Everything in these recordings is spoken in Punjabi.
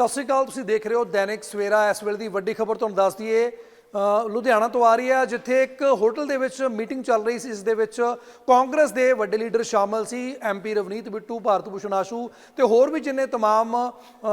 ਸਤਿ ਸ਼੍ਰੀ ਅਕਾਲ, ਤੁਸੀਂ ਦੇਖ ਰਹੇ ਹੋ ਦੈਨਿਕ ਸਵੇਰਾ। ਇਸ ਵੇਲੇ ਦੀ ਵੱਡੀ ਖਬਰ ਤੁਹਾਨੂੰ ਦੱਸ ਦਈਏ ਲੁਧਿਆਣਾ ਤੋਂ ਆ ਰਹੀ ਹੈ ਜਿੱਥੇ ਇੱਕ ਹੋਟਲ ਦੇ ਵਿੱਚ ਮੀਟਿੰਗ ਚੱਲ ਰਹੀ ਸੀ ਇਸ ਦੇ ਵਿੱਚ ਕਾਂਗਰਸ ਦੇ ਵੱਡੇ ਲੀਡਰ ਸ਼ਾਮਲ ਸੀ ਐਮਪੀ ਰਵਨੀਤ ਬਿੱਟੂ ਭਾਰਤ ਭੂਸ਼ਣ ਆਸ਼ੂ ਤੇ ਹੋਰ ਵੀ ਜਿੰਨੇ तमाम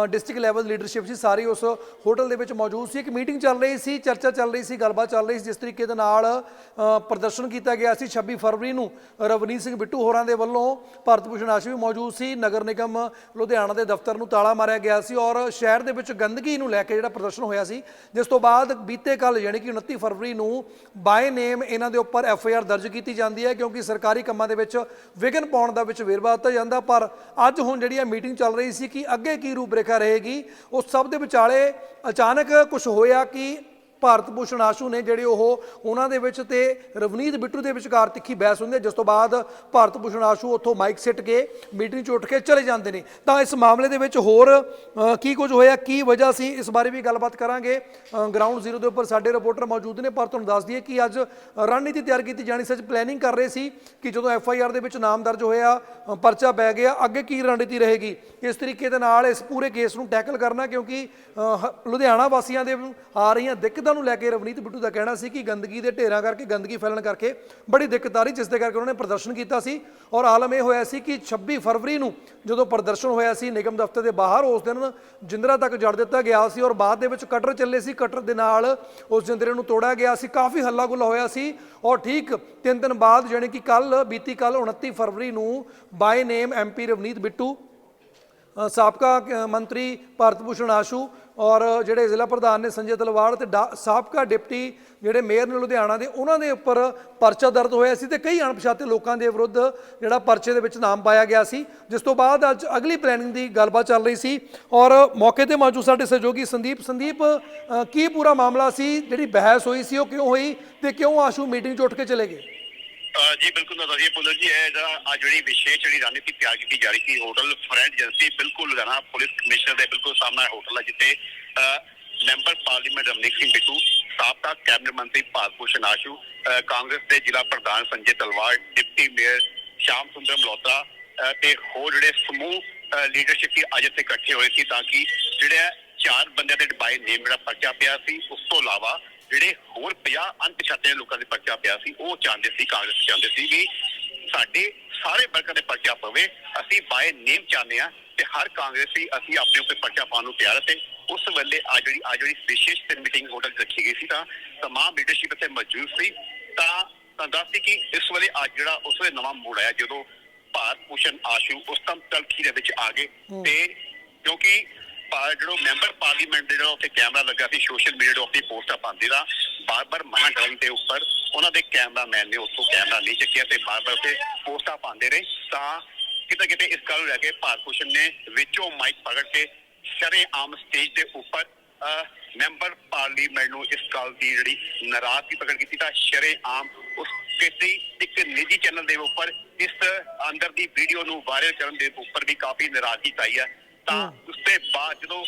ਡਿਸਟ੍ਰਿਕਟ ਲੈਵਲ ਲੀਡਰਸ਼ਿਪ ਸੀ ਸਾਰੀ ਉਸ ਹੋਟਲ ਦੇ ਵਿੱਚ ਮੌਜੂਦ ਸੀ ਇੱਕ ਮੀਟਿੰਗ ਚੱਲ ਰਹੀ ਸੀ ਚਰਚਾ ਚੱਲ ਰਹੀ ਸੀ ਗੱਲਬਾਤ ਚੱਲ ਰਹੀ ਸੀ ਜਿਸ ਤਰੀਕੇ ਦੇ ਨਾਲ ਅ, ਪ੍ਰਦਰਸ਼ਨ ਕੀਤਾ ਗਿਆ ਸੀ 26 ਫਰਵਰੀ ਨੂੰ ਰਵਨੀਤ ਸਿੰਘ ਬਿੱਟੂ ਹੋਰਾਂ ਦੇ ਵੱਲੋਂ ਭਾਰਤ ਭੂਸ਼ਣ ਆਸ਼ੂ ਵੀ ਮੌਜੂਦ ਸੀ ਨਗਰ ਨਿਗਮ ਲੁਧਿਆਣਾ ਦੇ ਦਫ਼ਤਰ ਨੂੰ ਤਾਲਾ ਮਾਰਿਆ ਗਿਆ ਸੀ ਔਰ ਸ਼ਹਿਰ ਦੇ ਵਿੱਚ ਗੰਦਗੀ ਨੂੰ ਲੈ ਕੇ ਜਿਹੜਾ ਪ੍ਰਦਰਸ਼ਨ ਹੋਇਆ ਸੀ ਜਿਸ ਤੋਂ ਬਾਅਦ ਬੀਤੇ ਕੱਲ ਯਾਨੀ ਕਿ 29 ਫਰਵਰੀ ਨੂੰ ਬਾਏ ਨੇਮ ਇਹਨਾਂ ਦੇ ਉੱਪਰ ਐਫ ਆਈ ਆਰ ਦਰਜ ਕੀਤੀ ਜਾਂਦੀ ਹੈ, ਕਿਉਂਕਿ ਸਰਕਾਰੀ ਕੰਮਾਂ ਦੇ ਵਿੱਚ ਵਿਘਨ ਪਾਉਣ ਦਾ ਵਿੱਚ ਵੇਰਵਾ ਦਿੱਤਾ ਜਾਂਦਾ, ਪਰ ਅੱਜ ਹੁਣ ਜਿਹੜੀ ਇਹ ਮੀਟਿੰਗ ਚੱਲ ਰਹੀ ਸੀ ਕਿ ਅੱਗੇ ਕੀ ਰੂਪਰੇਖਾ ਰਹੇਗੀ ਉਸ ਸਭ ਦੇ ਵਿਚਾਲੇ ਅਚਾਨਕ ਕੁਝ ਹੋਇਆ ਕਿ ਭਾਰਤ ਭੂਸ਼ਣ ਆਸ਼ੂ ਨੇ ਜਿਹੜੇ ਉਹ ਉਹਨਾਂ ਦੇ ਵਿੱਚ ਤੇ ਰਵਨੀਤ ਬਿੱਟੂ ਦੇ ਵਿਚਕਾਰ ਤਿੱਖੀ ਬਹਿਸ ਹੁੰਦੀ ਹੈ, ਜਿਸ ਤੋਂ ਬਾਅਦ ਭਾਰਤ ਭੂਸ਼ਣ ਆਸ਼ੂ ਉੱਥੋਂ ਮਾਈਕ ਸਿੱਟ ਕੇ, ਮੀਟਿੰਗ 'ਚ ਉੱਠ ਕੇ ਚਲੇ ਜਾਂਦੇ ਨੇ। ਤਾਂ ਇਸ ਮਾਮਲੇ ਦੇ ਵਿੱਚ ਹੋਰ ਕੀ ਕੁਝ ਹੋਇਆ, ਕੀ ਵਜ੍ਹਾ ਸੀ, ਇਸ ਬਾਰੇ ਵੀ ਗੱਲਬਾਤ ਕਰਾਂਗੇ। ਗਰਾਊਂਡ ਜ਼ੀਰੋ ਦੇ ਉੱਪਰ ਸਾਡੇ ਰਿਪੋਰਟਰ ਮੌਜੂਦ ਨੇ, ਪਰ ਤੁਹਾਨੂੰ ਦੱਸ ਦਈਏ ਕਿ ਅੱਜ ਰਣਨੀਤੀ ਤਿਆਰ ਕੀਤੀ ਜਾਣੀ ਸੀ, ਅੱਜ ਪਲੈਨਿੰਗ ਕਰ ਰਹੇ ਸੀ ਕਿ ਜਦੋਂ ਐਫ ਆਈ ਆਰ ਦੇ ਵਿੱਚ ਨਾਮ ਦਰਜ ਹੋਇਆ ਪਰਚਾ ਪੈ ਗਿਆ, ਅੱਗੇ ਕੀ ਰਣਨੀਤੀ ਰਹੇਗੀ? ਇਸ ਤਰੀਕੇ ਦੇ ਨਾਲ ਇਸ ਪੂਰੇ ਕੇਸ ਨੂੰ ਟੈਕਲ ਕਰਨਾ, ਕਿਉਂਕਿ ਹ- ਲੁਧਿਆਣਾ ਵਾਸੀਆਂ ਦੇ ਆ ਰਹੀਆਂ ਦਿੱਕਤਾਂ ਨੂੰ ਲੈ ਕੇ ਰਵਨੀਤ ਬਿੱਟੂ ਦਾ ਕਹਿਣਾ ਸੀ ਕਿ ਗੰਦਗੀ ਦੇ ਢੇਰਾਂ ਕਰਕੇ, ਗੰਦਗੀ ਫੈਲਣ ਕਰਕੇ ਬੜੀ ਦਿੱਕਤ ਆ ਰਹੀ, ਜਿਸ ਦੇ ਕਰਕੇ ਉਹਨਾਂ ਨੇ ਪ੍ਰਦਰਸ਼ਨ ਕੀਤਾ ਸੀ। ਔਰ ਆਲਮ ਇਹ ਹੋਇਆ ਸੀ ਕਿ 26 ਫਰਵਰੀ ਨੂੰ ਜਦੋਂ ਪ੍ਰਦਰਸ਼ਨ ਹੋਇਆ ਸੀ ਨਿਗਮ ਦਫ਼ਤਰ ਦੇ ਬਾਹਰ, ਉਸ ਦਿਨ ਜਿੰਦਰਾ ਤੱਕ ਜੜ ਦਿੱਤਾ ਗਿਆ ਸੀ ਔਰ ਬਾਅਦ ਦੇ ਵਿੱਚ ਕਟਰ ਚੱਲੇ ਸੀ। ਕਟਰ ਦੇ ਨਾਲ ਉਸ ਜਿੰਦਰੇ ਨੂੰ ਤੋੜਿਆ ਗਿਆ ਸੀ। ਕਾਫੀ ਹੱਲਾ ਗੁੱਲਾ ਹੋਇਆ ਸੀ ਔਰ ਠੀਕ ਤਿੰਨ ਦਿਨ ਬਾਅਦ ਜਾਣੀ ਕਿ ਕੱਲ ਬੀਤੀ ਕੱਲ 29 ਫਰਵਰੀ ਨੂੰ by name MP Ravneet Bittu ਸਾਬਕਾ ਮੰਤਰੀ ਭਾਰਤ ਭੂਸ਼ਣ ਆਸ਼ੂ ਔਰ ਜਿਹੜੇ ਜ਼ਿਲ੍ਹਾ ਪ੍ਰਧਾਨ ਨੇ ਸੰਜੇ ਤਲਵਾੜ ਤੇ ਡਾ- ਸਾਬਕਾ ਡਿਪਟੀ ਜਿਹੜੇ ਮੇਅਰ ਨੇ ਲੁਧਿਆਣਾ ਦੇ, ਉਹਨਾਂ ਦੇ ਉੱਪਰ ਪਰਚਾ ਦਰਜ ਹੋਇਆ ਸੀ ਤੇ ਕਈ ਅਣਪਛਾਤੇ ਲੋਕਾਂ ਦੇ ਵਿਰੁੱਧ ਜਿਹੜਾ ਪਰਚੇ ਦੇ ਵਿੱਚ ਨਾਮ ਪਾਇਆ ਗਿਆ ਸੀ। ਜਿਸ ਤੋਂ ਬਾਅਦ ਅੱਜ ਅਗਲੀ ਪਲੈਨਿੰਗ ਦੀ ਗੱਲਬਾਤ ਚੱਲ ਰਹੀ ਸੀ ਔਰ ਮੌਕੇ ਤੇ ਮੌਜੂਦ ਸਾਡੇ ਸਹਿਯੋਗੀ ਸੰਦੀਪ ਸੰਦੀਪ ਕੀ ਪੂਰਾ ਮਾਮਲਾ ਸੀ? ਜਿਹੜੀ ਬਹਿਸ ਹੋਈ ਸੀ ਉਹ ਕਿਉਂ ਹੋਈ ਤੇ ਕਿਉਂ ਆਸ਼ੂ ਮੀਟਿੰਗ 'ਚ ਉੱਠ ਕੇ ਚਲੇ ਗਏ? ਅਹ ਜੀ, ਬਿਲਕੁਲ ਨਜ਼ਾਰੀਆ ਪੁਲਿਸ ਜੀ, ਇਹ ਜਿਹੜਾ ਆ ਜਿਹੜੀ ਵਿਸ਼ੇਸ਼ ਜਿਹੜੀ ਰਣਨੀਤੀ ਤਿਆਰ ਕੀਤੀ ਜਾ ਰਹੀ ਸੀ, ਹੋਟਲ ਫਰੈਂਡ ਏਜੰਸੀ, ਬਿਲਕੁਲ ਲੁਧਿਆਣਾ ਪੁਲਿਸ ਕਮਿਸ਼ਨਰ ਦੇ ਬਿਲਕੁਲ ਸਾਹਮਣੇ hotel member parliament Ramneek Singh Bittu, ਸਾਬਕਾ ਕੈਬਨਿਟ ਮੰਤਰੀ ਭਾਰਤ ਭੂਸ਼ਣ ਆਸ਼ੂ ਕਾਂਗਰਸ ਦੇ ਜ਼ਿਲ੍ਹਾ ਪ੍ਰਧਾਨ ਸੰਜੇ ਤਲਵਾਰ, ਡਿਪਟੀ ਮੇਅਰ ਸ਼ਾਮ ਸੁੰਦਰ ਮਲਹੋਤਰਾ ਤੇ ਹੋਰ ਜਿਹੜੇ ਸਮੂਹ ਲੀਡਰਸ਼ਿਪ ਦੀ ਅੱਜ ਇੱਥੇ ਇਕੱਠੇ ਹੋਏ ਸੀ, ਤਾਂ ਕਿ ਜਿਹੜੇ ਚਾਰ ਬੰਦਿਆਂ ਦੇ ਡਿਬਾਈ ਨੇਮ ਜਿਹੜਾ ਪਰਚਾ ਪਿਆ ਸੀ, ਉਸ ਤੋਂ ਇਲਾਵਾ ਜਿਹੜੇ ਹੋਰ 50 ਅਣਪਛਾਤੇ ਲੋਕਾਂ ਦੇ ਪਰਚਾ ਪਿਆ ਸੀ ਉਹ ਚਾਹੁੰਦੇ ਸੀ ਕਾਂਗਰਸ ਚਾਹੁੰਦੇ ਸੀ ਵੀ ਸਾਡੇ ਸਾਰੇ ਵਰਗਾਂ ਦੇ ਪਰਚਾ ਪਵੇ ਅਸੀਂ ਬਾਏ ਨੇਮ ਚਾਹੁੰਦੇ ਆ ਤੇ ਹਰ ਕਾਂਗਰਸੀ ਅਸੀਂ ਆਪਣੇ ਉੱਤੇ ਪਰਚਾ ਪਾਉਣ ਨੂੰ ਤਿਆਰ ਤੇ ਉਸ ਵੇਲੇ ਆ ਜਿਹੜੀ ਆ ਜਿਹੜੀ ਵਿਸ਼ੇਸ਼ ਤੇ ਮੀਟਿੰਗ ਹੋਟਲ ਰੱਖੀ ਗਈ ਸੀ ਤਾਂ ਤਮਾਮ ਲੀਡਰਸ਼ਿਪ ਇੱਥੇ ਮੌਜੂਦ ਸੀ। ਤਾਂ ਤਾਂ ਦੱਸਦੀ ਕਿ ਇਸ ਵੇਲੇ ਅੱਜ ਜਿਹੜਾ ਉਸ ਵੇਲੇ ਨਵਾਂ ਮੋੜ ਆਇਆ ਜਦੋਂ ਭਾਰਤ ਭੂਸ਼ਣ ਆਸ਼ੂ ਉਸ ਤਮ ਤਲਖੀ ਦੇ ਵਿੱਚ ਆ ਗਏ ਤੇ ਕਿਉਂਕਿ ਪਾ- ਜਿਹੜਾ ਮੈਂਬਰ ਪਾਰਲੀਮੈਂਟ ਦੇ ਜਿਹੜਾ ਉੱਥੇ ਕੈਮਰਾ ਲੱਗਾ ਸੀ ਸੋਸ਼ਲ ਮੀਡੀਆ ਦੇ ਉੱਤੇ ਪੋਸਟਾਂ ਪਾਉਂਦੇ ਦਾ ਬਾਰ-ਬਾਰ ਮਨਾ ਕਰਨ ਦੇ ਉੱਪਰ ਉਹਨਾਂ ਦੇ ਕੈਮਰਾਮੈਨ ਨੇ ਉੱਥੋਂ ਕੈਮਰਾ ਨਹੀਂ ਚੱਕਿਆ ਤੇ ਬਾਰ-ਬਾਰ ਉੱਥੇ ਪੋਸਟਾਂ ਪਾਉਂਦੇ ਰਹੇ। ਤਾਂ ਕਿਤੇ ਕਿਤੇ ਇਸ ਗੱਲ ਨੂੰ ਲੈ ਕੇ ਭਾਰਤ ਭੂਸ਼ਣ ਨੇ ਵਿੱਚੋਂ ਮਾਈਕ ਪਕੜ ਕੇ ਸ਼ਰੇਆਮ ਸਟੇਜ ਦੇ ਉੱਪਰ ਅਹ, ਮੈਂਬਰ ਪਾਰਲੀਮੈਂਟ ਨੂੰ ਇਸ ਗੱਲ ਦੀ ਜਿਹੜੀ ਨਾਰਾਜ਼ਗੀ ਪ੍ਰਗਟ ਕੀਤੀ ਤਾਂ ਸ਼ਰੇਆਮ ਉਸ ਕਿਸੇ ਇੱਕ ਨਿੱਜੀ ਚੈਨਲ ਦੇ ਉੱਪਰ ਇਸ ਅੰਦਰ ਦੀ ਵੀਡੀਓ ਨੂੰ ਵਾਇਰਲ ਕਰਨ ਦੇ ਉੱਪਰ ਵੀ ਕਾਫੀ ਨਾਰਾਜ਼ਗੀ ਪਾਈ ਹੈ। ਤਾਂ ਉਸ ਦੇ ਬਾਅਦ ਜਦੋਂ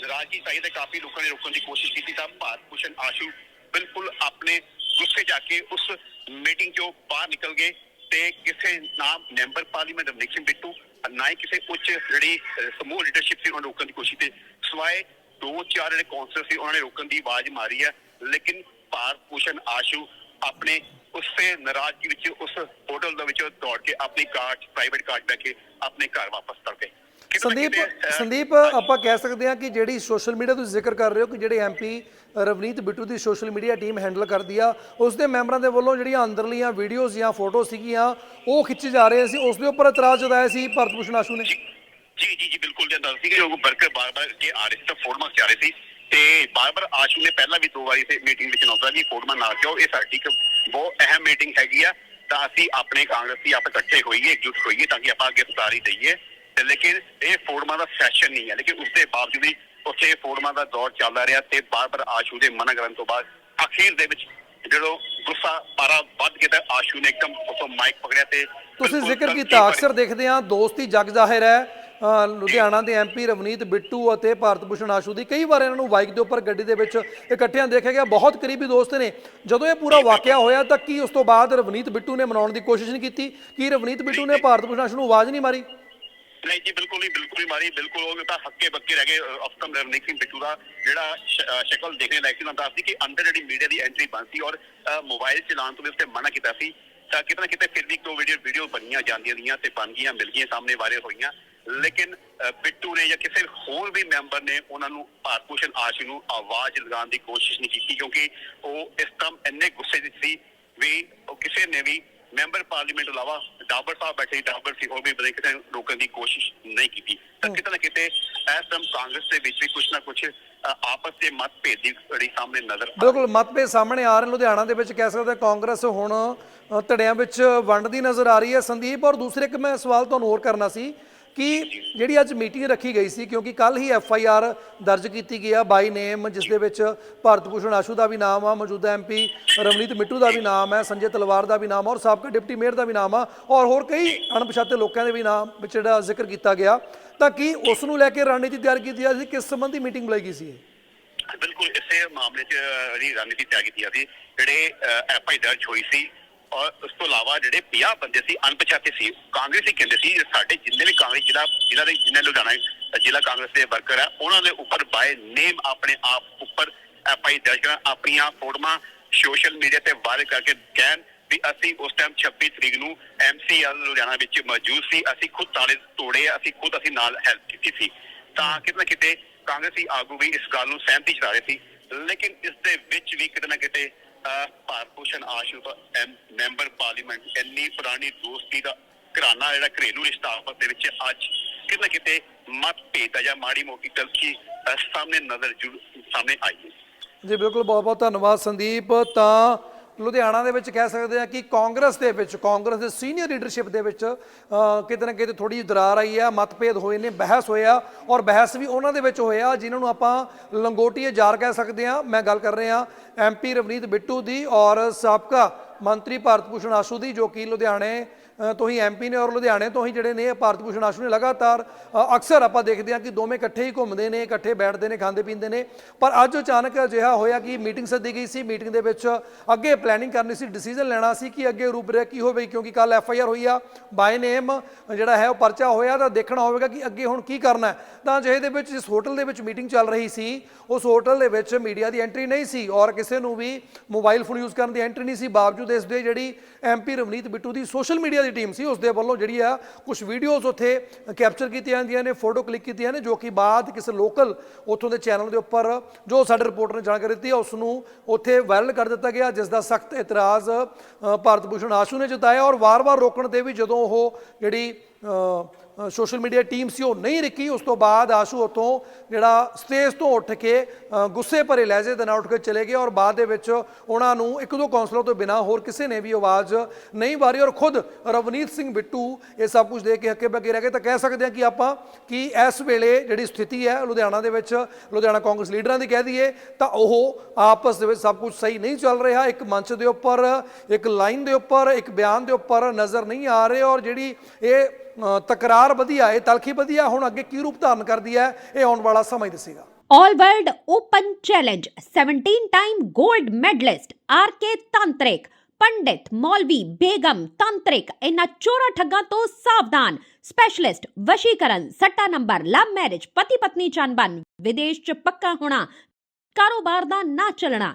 ਨਾਰਾਜ਼ਗੀ ਪਾਈ ਤੇ ਕਾਫੀ ਲੋਕਾਂ ਨੇ ਰੋਕਣ ਦੀ ਕੋਸ਼ਿਸ਼ ਕੀਤੀ ਤਾਂ ਭਾਰਤ ਭੂਸ਼ਣ ਆਸ਼ੂ ਬਿਲਕੁਲ ਆਪਣੇ ਗੁੱਸੇ ਜਾ ਕੇ ਉਸ ਮੀਟਿੰਗ ਚੋਂ ਬਾਹਰ ਨਿਕਲ ਗਏ ਤੇ ਕਿਸੇ ਨਾਮ ਮੈਂਬਰ ਪਾਰਲੀਮੈਂਟ ਰਮਨੀਕ ਸਿੰਘ ਬਿੱਟੂ ਨਾ ਹੀ ਕਿਸੇ ਉੱਚ ਜਿਹੜੀ ਸਮੂਹ ਲੀਡਰਸ਼ਿਪ ਸੀ ਉਹਨਾਂ ਰੋਕਣ ਦੀ ਕੋਸ਼ਿਸ਼ ਤੇ ਸਵਾਏ ਦੋ ਚਾਰ ਜਿਹੜੇ ਕੌਂਸਲਰ ਸੀ ਉਹਨਾਂ ਨੇ ਰੋਕਣ ਦੀ ਆਵਾਜ਼ ਮਾਰੀ ਹੈ ਲੇਕਿਨ ਭਾਰਤ ਭੂਸ਼ਣ ਆਸ਼ੂ ਆਪਣੇ ਉਸੇ ਨਾਰਾਜ਼ਗੀ ਵਿੱਚ ਉਸ ਹੋਟਲ ਦੇ ਵਿੱਚੋਂ ਦੌੜ ਕੇ ਆਪਣੀ ਕਾਰ ਪ੍ਰਾਈਵੇਟ ਕਾਰ ਬੈ ਕੇ ਆਪਣੇ ਘਰ ਵਾਪਸ ਤੁਰ ਗਏ ਸੰਦੀਪ ਸੰਦੀਪ ਆਪਾਂ ਕਹਿ ਸਕਦੇ ਹਾਂ ਕਿ ਜਿਹੜੀ ਸੋਸ਼ਲ ਮੀਡੀਆ ਤੁਸੀਂ ਜ਼ਿਕਰ ਕਰ ਰਹੇ ਹੋ ਕਿ ਜਿਹੜੇ ਐਮਪੀ ਰਵਨੀਤ ਬਿੱਟੂ ਦੀ ਸੋਸ਼ਲ ਮੀਡੀਆ ਟੀਮ ਹੈਂਡਲ ਕਰਦੀ ਆ ਉਸ ਦੇ ਮੈਂਬਰਾਂ ਦੇ ਵੱਲੋਂ ਜਿਹੜੀਆਂ ਅੰਦਰਲੀਆਂ ਵੀਡੀਓਜ਼ ਜਾਂ ਫੋਟੋ ਸੀਗੀਆਂ ਉਹ ਖਿੱਚੇ ਜਾ ਰਹੇ ਸੀ ਉਸ ਦੇ ਉੱਪਰ ਇਤਰਾਜ਼ ਜਤਾਇਆ ਸੀ ਭਾਰਤ ਭੂਸ਼ਣ ਆਸ਼ੂ ਨੇ। ਜੀ ਜੀ ਜੀ ਬਿਲਕੁਲ ਜੇ ਦੱਸ ਸੀ ਕਿ ਉਹ ਵਰਕਰ ਬਾਰ-ਬਾਰ ਕੇ ਆ ਰਹੇ ਸੀ ਤਾਂ ਫੋਰਮਾਂ ਚ ਆ ਰਹੇ ਸੀ ਤੇ ਬਾਰ-ਬਾਰ ਆਸ਼ੂ ਨੇ ਪਹਿਲਾਂ ਵੀ ਦੋ ਵਾਰੀ ਤੇ ਮੀਟਿੰਗ ਵਿੱਚ ਨੋਟਾ ਜੀ ਫੋਰਮਾਂ ਨਾ ਕਿਉਂ ਇਹ ਸਾਡੀ ਇੱਕ ਬਹੁਤ ਅਹਿਮ ਮੀਟਿੰਗ ਹੈਗੀ ਆ ਤਾਂ ਅਸੀਂ ਆਪਣੇ ਕਾਂਗਰਸੀ ਆਪ ਇਕੱਠੇ ਹੋਈਏ ਇਕਜੁੱਟ ਹੋਈਏ ਤਾਂ ਕਿ ਆਪਾਂ ਅੱਗੇ ਸਤਾਰੀ ਦਈਏ। ਤੇ ਲੇਕਿਨ ਇਹ ਫੋਰਮਾਂ ਦਾ ਸੈਸ਼ਨ ਨਹੀਂ ਹੈ। ਲੇਕਿਨ ਉਸ ਦੇ ਬਾਵਜੂਦ ਵੀ ਉੱਥੇ ਫੋਰਮਾਂ ਦਾ ਦੌਰ ਚੱਲਦਾ ਰਿਹਾ ਤੇ ਬਾਰ-ਬਾਰ ਆਸ਼ੂ ਦੇ ਮਨਾ ਕਰਨ ਤੋਂ ਬਾਅਦ ਅਖੀਰ ਦੇ ਵਿੱਚ ਜਦੋਂ ਗੁੱਸਾ ਪਾਰਾ ਵੱਧ ਗਿਆ ਤਾਂ ਆਸ਼ੂ ਨੇ ਇੱਕਦਮ ਉਸੋਂ ਮਾਈਕ ਪਕੜਿਆ ਤੇ ਤੁਸੀਂ ਜ਼ਿਕਰ ਕੀਤਾ ਅਕਸਰ ਦੇਖਦੇ ਹਾਂ ਦੋਸਤੀ ਜਗ ਜ਼ਾਹਿਰ ਹੈ ਲੁਧਿਆਣਾ ਦੇ ਐਮਪੀ ਰਵਨੀਤ ਬਿੱਟੂ ਅਤੇ ਭਾਰਤ ਭੂਸ਼ਣ ਆਸ਼ੂ ਦੀ। ਕਈ ਵਾਰ ਇਹਨਾਂ ਨੂੰ ਬਾਈਕ ਦੇ ਉੱਪਰ ਗੱਡੀ ਦੇ ਵਿੱਚ ਇਕੱਠਿਆਂ ਦੇਖਿਆ ਗਿਆ ਬਹੁਤ ਕਰੀਬੀ ਦੋਸਤ ਨੇ। ਜਦੋਂ ਇਹ ਪੂਰਾ ਵਾਕਿਆ ਹੋਇਆ ਤਾਂ ਕੀ ਉਸ ਤੋਂ ਬਾਅਦ ਰਵਨੀਤ ਬਿੱਟੂ ਨੇ ਮਨਾਉਣ ਦੀ ਕੋਸ਼ਿਸ਼ ਨਹੀਂ ਕੀਤੀ? ਕੀ ਰਵਨੀਤ ਬਿੱਟੂ ਨੇ ਭਾਰਤ ਭੂਸ਼ਣ ਆਸ਼ੂ ਨੂੰ ਆਵਾਜ਼ ਨਹੀਂ ਮਾਰੀ? ਨਹੀਂ ਜੀ, ਬਿਲਕੁਲ ਨਹੀਂ ਬਿਲਕੁਲ ਨਹੀਂ ਮਾਰੀ, ਬਿਲਕੁਲ ਉਹ ਤਾਂ ਹੱਕੇ ਬੱਕੇ ਰਹਿ ਗਏ ਅਫਸਰ ਰਵਨੀਤ ਸਿੰਘ ਬਿੱਟੂ ਦਾ, ਜਿਹੜਾ ਸ਼ਕਲ ਦੇਖਣੇ ਲਾਇਕ ਸੀ ਮੈਂ ਦੱਸਦੀ ਕਿ ਅੰਦਰ ਜਿਹੜੀ ਮੀਡੀਆ ਦੀ ਐਂਟਰੀ ਬੰਦ ਔਰ ਮੋਬਾਈਲ ਚਲਾਉਣ ਤੋਂ ਵੀ ਉਸਤੇ ਮਨਾ ਕੀਤਾ ਸੀ, ਤਾਂ ਕਿਤੇ ਨਾ ਕਿਤੇ ਫਿਰ ਵੀ ਦੋ ਵੀਡੀਓ ਵੀਡੀਓ ਬਣੀਆਂ ਜਾਂਦੀਆਂ ਦੀਆਂ ਤੇ ਬਣ ਗਈਆਂ, ਮਿਲ ਗਈਆਂ, ਸਾਹਮਣੇ ਵਾਇਰਲ ਹੋਈਆਂ। ਲੇਕਿਨ, ਅਹ, ਬਿੱਟੂ ਨੇ ਜਾਂ ਕਿਸੇ ਹੋਰ ਵੀ ਮੈਂਬਰ ਨੇ ਉਹਨਾਂ ਨੂੰ ਭਾਰਤ ਭੂਸ਼ਣ ਆਸ਼ੀ ਨੂੰ ਆਵਾਜ਼ ਲਗਾਉਣ ਦੀ ਕੋਸ਼ਿਸ਼ ਨਹੀਂ ਕੀਤੀ, ਕਿਉਂਕਿ ਉਹ ਇਸ ਤਰ੍ਹਾਂ ਇੰਨੇ ਗੁੱਸੇ ਵਿੱਚ ਸੀ ਵੀ ਕਿਸੇ ਨੇ ਵੀ ਮੈਂਬਰ ਪਾਰਲੀਮੈਂਟ ਇਲਾਵਾ ਡਾਬਰ ਸਾਹਿਬ ਬੈਠੇ ਡਾਬਰ ਸੀ ਉਹ ਵੀ ਬੜੇ ਕਿਸੇ ਰੋਕਣ ਦੀ ਕੋਸ਼ਿਸ਼ ਨਹੀਂ ਕੀਤੀ। ਤਾਂ ਕਿਤੇ ਨਾ ਕਿਤੇ ਇਸ ਟਾਈਮ ਕਾਂਗਰਸ ਦੇ ਵਿੱਚ ਵੀ ਕੁਝ ਨਾ ਕੁਝ ਆਪਸ ਦੇ ਮਤਭੇਦ ਦੀ ਜਿਹੜੀ ਸਾਹਮਣੇ ਨਜ਼ਰ ਆ ਬਿਲਕੁਲ ਮਤਭੇਦ ਸਾਹਮਣੇ ਆ ਰਹੇ। ਲੁਧਿਆਣਾ ਦੇ ਵਿੱਚ। ਕਹਿ ਸਕਦੇ ਕਾਂਗਰਸ ਹੁਣ ਧੜਿਆਂ ਵਿੱਚ ਵੰਡਦੀ ਨਜ਼ਰ ਆ ਰਹੀ ਹੈ। ਸੰਦੀਪ ਔਰ ਦੂਸਰੇ ਇੱਕ ਮੈਂ ਸਵਾਲ ਤੁਹਾਨੂੰ ਹੋਰ ਕਰਨਾ ਸੀ। ਕਿ ਜਿਹੜੀ ਅੱਜ ਮੀਟਿੰਗ ਰੱਖੀ ਗਈ ਸੀ, ਕਿਉਂਕਿ ਕੱਲ ਹੀ ਐਫ ਆਈ ਆਰ ਦਰਜ ਕੀਤੀ ਗਈ ਆ ਬਾਈ ਨੇਮ, ਜਿਸ ਦੇ ਵਿੱਚ ਭਾਰਤ ਭੂਸ਼ਣ ਆਸ਼ੂ ਦਾ ਵੀ ਨਾਮ ਆ, ਮੌਜੂਦਾ ਐਮਪੀ ਰਵਨੀਤ ਮਿੱਟੂ ਦਾ ਵੀ ਨਾਮ ਹੈ ਸੰਜੇ ਤਲਵਾਰ ਦਾ ਵੀ ਨਾਮ ਆ, ਔਰ ਸਾਬਕਾ ਡਿਪਟੀ ਮੇਅਰ ਦਾ ਵੀ ਨਾਮ ਆ, ਔਰ ਹੋਰ ਕਈ ਅਣਪਛਾਤੇ ਲੋਕਾਂ ਦੇ ਵੀ ਨਾਮ ਵਿੱਚ ਜਿਹੜਾ ਜ਼ਿਕਰ ਕੀਤਾ ਗਿਆ। ਤਾਂ ਕੀ ਉਸ ਨੂੰ ਲੈ ਕੇ ਰਣਨੀਤੀ ਤਿਆਰ ਕੀਤੀ ਜਾ ਸੀ? ਕਿਸ ਸੰਬੰਧੀ ਮੀਟਿੰਗ ਬੁਲਾਈ ਗਈ ਸੀ ਬਿਲਕੁਲ, ਇਸੇ ਮਾਮਲੇ 'ਚ ਰਣਨੀਤੀ ਤਿਆਰ ਕੀਤੀ ਜਾਂਦੀ ਜਿਹੜੇ ਐਫ ਦਰਜ ਹੋਈ ਸੀ ਔਰ ਉਸ ਤੋਂ ਇਲਾਵਾ ਜਿਹੜੇ 50 ਬੰਦੇ ਸੀ, ਅਣਪਛਾਤੇ ਸੀ, ਕਾਂਗਰਸੀ ਕਹਿੰਦੇ ਸੀ ਸਾਡੇ ਜਿੰਨੇ ਵੀ ਕਾਂਗਰਸ ਜ਼ਿਲ੍ਹਾ ਜ਼ਿਲ੍ਹਾ ਦੇ ਜਿੰਨੇ ਲੁਧਿਆਣਾ, ਜ਼ਿਲ੍ਹਾ ਕਾਂਗਰਸ ਦੇ ਵਰਕਰ ਆ, ਉਹਨਾਂ ਦੇ ਉੱਪਰ ਬਾਏ ਨੇਮ ਆਪਣੇ ਆਪ ਉੱਪਰ ਐਫ ਦਰਜ ਆਪਣੀਆਂ ਫੋਟੋਆਂ ਸੋਸ਼ਲ ਮੀਡੀਆ ਤੇ ਵਾਇਰਲ ਕਰਕੇ ਕਹਿਣ ਵੀ ਅਸੀਂ ਉਸ ਟਾਈਮ 26 ਤਰੀਕ ਨੂੰ ਐਮਸੀਐਲ ਲੁਧਿਆਣਾ ਵਿੱਚ ਮੌਜੂਦ ਸੀ, ਅਸੀਂ ਖੁਦ ਤਾਲੇ ਤੋੜੇ ਅਸੀਂ ਖੁਦ ਅਸੀਂ ਨਾਲ ਹੈਲਪ ਕੀਤੀ ਸੀ। ਤਾਂ ਕਿਤੇ ਨਾ ਕਿਤੇ ਕਾਂਗਰਸੀ ਆਗੂ ਵੀ ਇਸ ਗੱਲ ਨੂੰ ਸਹਿਮਤੀ ਚੜਾ ਰਹੇ ਸੀ, ਲੇਕਿਨ ਇਸ ਦੇ ਵਿੱਚ ਵੀ ਕਿਤੇ ਨਾ ਕਿਤੇ ਭਾਰਤ ਭੂਸ਼ਣ ਆਸ਼ੂ ਮੈਂਬਰ ਪਾਰਲੀਮੈਂਟ, ਇੰਨੀ ਪੁਰਾਣੀ ਦੋਸਤੀ ਦਾ ਘਰਾਣਾ ਜਿਹੜਾ ਘਰੇਲੂ ਰਿਸ਼ਤਾ ਆਪਸ ਦੇ ਵਿੱਚ ਅੱਜ ਕਿਤੇ ਨਾ ਕਿਤੇ ਮਤਭੇਦ ਆ ਜਾਂ ਮਾੜੀ ਮੋਟੀ ਤਲਖੀ ਸਾਹਮਣੇ ਨਜ਼ਰ ਜੁੜ ਸਾਹਮਣੇ ਆਈ ਹੈ। ਜੀ, ਬਿਲਕੁਲ ਬਹੁਤ ਬਹੁਤ ਧੰਨਵਾਦ ਸੰਦੀਪ। ਤਾਂ ਲੁਧਿਆਣਾ ਦੇ ਵਿੱਚ ਕਹਿ ਸਕਦੇ ਆ ਕਿ ਕਾਂਗਰਸ ਦੇ ਵਿੱਚ, ਕਾਂਗਰਸ ਦੇ ਸੀਨੀਅਰ ਲੀਡਰਸ਼ਿਪ ਦੇ ਵਿੱਚ ਕਿਤੇ ਨਾ ਕਿਤੇ ਥੋੜੀ ਦਰਾਰ ਆਈ ਆ, ਮਤਭੇਦ ਹੋਏ ਨੇ, ਬਹਿਸ ਹੋਇਆ ਔਰ ਬਹਿਸ ਵੀ ਉਹਨਾਂ ਦੇ ਵਿੱਚ ਹੋਇਆ ਜਿਨ੍ਹਾਂ ਨੂੰ ਆਪਾਂ ਲੰਗੋਟੀਏ ਜਾਰ ਕਹਿ ਸਕਦੇ ਆ ਮੈਂ ਗੱਲ ਕਰ ਰਿਹਾ ਐਮਪੀ ਰਵਨੀਤ ਬਿੱਟੂ ਦੀ ਔਰ ਸਾਬਕਾ ਮੰਤਰੀ ਭਾਰਤ ਭੂਸ਼ਣ ਆਸ਼ੂ ਦੀ, ਜੋ ਕਿ ਲੁਧਿਆਣੇ ਅ, ਤੋਂ ਹੀ ਐਮਪੀ ਨੇ ਔਰ ਲੁਧਿਆਣੇ ਤੋਂ ਹੀ ਜਿਹੜੇ ਨੇ ਭਾਰਤ ਭੂਸ਼ਣ ਆਸ਼ੂ ਨੇ ਲਗਾਤਾਰ ਅਕਸਰ ਆਪਾਂ ਦੇਖਦੇ ਹਾਂ ਕਿ ਦੋਵੇਂ ਇਕੱਠੇ ਹੀ ਘੁੰਮਦੇ ਨੇ ਇਕੱਠੇ ਬੈਠਦੇ ਨੇ ਖਾਂਦੇ ਪੀਂਦੇ ਨੇ। ਪਰ ਅੱਜ ਅਚਾਨਕ ਅਜਿਹਾ ਹੋਇਆ ਕਿ ਮੀਟਿੰਗ ਸੱਦੀ ਗਈ ਸੀ ਮੀਟਿੰਗ ਦੇ ਵਿੱਚ ਅੱਗੇ ਪਲੈਨਿੰਗ ਕਰਨੀ ਸੀ ਡਿਸੀਜਨ ਲੈਣਾ ਸੀ ਕਿ ਅੱਗੇ ਰੂਪਰੇਖ ਕੀ ਹੋਵੇ ਕਿਉਂਕਿ ਕੱਲ ਐਫ ਆਈ ਆਰ ਹੋਈ ਆ ਬਾਈ ਨੇਮ ਜਿਹੜਾ ਹੈ ਉਹ ਪਰਚਾ ਹੋਇਆ ਤਾਂ ਦੇਖਣਾ ਹੋਵੇਗਾ ਕਿ ਅੱਗੇ ਹੁਣ ਕੀ ਕਰਨਾ ਤਾਂ ਜਿਹੇ ਦੇ ਵਿੱਚ ਜਿਸ ਹੋਟਲ ਦੇ ਵਿੱਚ ਮੀਟਿੰਗ ਚੱਲ ਰਹੀ ਸੀ ਉਸ ਹੋਟਲ ਦੇ ਵਿੱਚ ਮੀਡੀਆ ਦੀ ਐਂਟਰੀ ਨਹੀਂ ਸੀ ਔਰ ਕਿਸੇ ਨੂੰ ਵੀ ਮੋਬਾਈਲ ਫੋਨ ਯੂਜ਼ ਕਰਨ ਦੀ ਐਂਟਰੀ ਨਹੀਂ ਸੀ। ਬਾਵਜੂਦ ਇਸ ਦੇ ਜਿਹੜੀ ਐਮਪੀ ਰਵਨੀਤ ਬਿੱਟੂ ਦੀ ਸੋਸ਼ਲ ਮੀਡੀਆ ਦੀ ਟੀਮ ਸੀ ਉਸ ਦੇ ਵੱਲੋਂ ਜਿਹੜੀ ਆ ਕੁਝ ਵੀਡੀਓਜ਼ ਉੱਥੇ ਕੈਪਚਰ ਕੀਤੀਆਂ ਜਾਂਦੀਆਂ ਨੇ ਫੋਟੋ ਕਲਿੱਕ ਕੀਤੀਆਂ ਨੇ, ਜੋ ਕਿ ਬਾਅਦ ਕਿਸੇ ਲੋਕਲ ਉੱਥੋਂ ਦੇ ਚੈਨਲ ਦੇ ਉੱਪਰ ਜੋ ਸਾਡੇ ਰਿਪੋਰਟਰ ਨੇ ਜਾਣਕਾਰੀ ਦਿੱਤੀ ਹੈ ਉਸ ਨੂੰ ਉੱਥੇ ਵਾਇਰਲ ਕਰ ਦਿੱਤਾ ਗਿਆ, ਜਿਸ ਦਾ ਸਖਤ ਇਤਰਾਜ਼ ਭਾਰਤ ਭੂਸ਼ਣ ਆਸ਼ੂ ਨੇ ਜਤਾਇਆ ਔਰ ਵਾਰ-ਵਾਰ ਰੋਕਣ ਤੇ ਵੀ ਜਦੋਂ ਉਹ ਜਿਹੜੀ ਸੋਸ਼ਲ ਮੀਡੀਆ ਟੀਮ ਸੀ, ਉਹ ਨਹੀਂ ਰੁਕੀ। ਉਸ ਤੋਂ ਬਾਅਦ ਆਸ਼ੂ ਉੱਥੋਂ ਜਿਹੜਾ ਸਟੇਜ ਤੋਂ ਉੱਠ ਕੇ ਗੁੱਸੇ ਭਰੇ ਲਹਿਜੇ ਦੇ ਨਾਲ ਉੱਠ ਕੇ ਚਲੇ ਗਏ ਔਰ ਬਾਅਦ ਦੇ ਵਿੱਚ ਉਹਨਾਂ ਨੂੰ ਇੱਕ ਦੋ ਕੌਂਸਲਰ ਤੋਂ ਬਿਨਾ ਹੋਰ ਕਿਸੇ ਨੇ ਵੀ ਆਵਾਜ਼ ਨਹੀਂ ਮਾਰੀ ਔਰ ਖੁਦ ਰਵਨੀਤ ਸਿੰਘ ਬਿੱਟੂ ਇਹ ਸਭ ਕੁਝ ਦੇਖ ਕੇ ਹੱਕੇ ਬੱਕੇ ਰਹਿ ਗਏ। ਤਾਂ ਕਹਿ ਸਕਦੇ ਹਾਂ ਕਿ ਆਪਾਂ ਕਿ ਇਸ ਵੇਲੇ ਜਿਹੜੀ ਸਥਿਤੀ ਹੈ ਲੁਧਿਆਣਾ ਦੇ ਵਿੱਚ, ਲੁਧਿਆਣਾ ਕਾਂਗਰਸ ਲੀਡਰਾਂ ਦੀ ਕਹਿ ਦਈਏ, ਤਾਂ ਉਹ ਆਪਸ ਦੇ ਵਿੱਚ ਸਭ ਕੁਝ ਸਹੀ ਨਹੀਂ ਚੱਲ ਰਿਹਾ। ਇੱਕ ਮੰਚ ਦੇ ਉੱਪਰ, ਇੱਕ ਲਾਈਨ ਦੇ ਉੱਪਰ, ਇੱਕ ਬਿਆਨ ਦੇ ਉੱਪਰ ਨਜ਼ਰ ਨਹੀਂ ਆ ਰਹੇ ਔਰ ਜਿਹੜੀ ਇਹ ਤਕਰਾਰ ਵਧੀਆ ਇਹ ਤਲਖੀ ਵਧੀਆ, ਹੁਣ ਅੱਗੇ ਕੀ ਰੂਪ ਧਾਰਨ ਕਰਦੀ ਹੈ, ਇਹ ਆਉਣ ਵਾਲਾ ਸਮਾਂ ਹੀ ਦੱਸੇਗਾ। All World Open Challenge 17 time gold medalist RK Tantrik ਪੰਡਿਤ ਮੌਲਵੀ ਬੇਗਮ ਤੰਤਰਿਕ ਇਹਨਾਂ ਚੋਰਾ ਠੱਗਾਂ ਤੋਂ ਸਾਵਧਾਨ ਸਪੈਸ਼ਲਿਸਟ ਵਸ਼ੀਕਰਨ, ਸੱਟਾ ਨੰਬਰ ਲਵ ਮੈਰਿਜ ਪਤੀ ਪਤਨੀ ਚੰਬਨ ਵਿਦੇਸ਼ ਚ ਪੱਕਾ ਹੋਣਾ, ਕਾਰੋਬਾਰ ਦਾ ਨਾ ਚੱਲਣਾ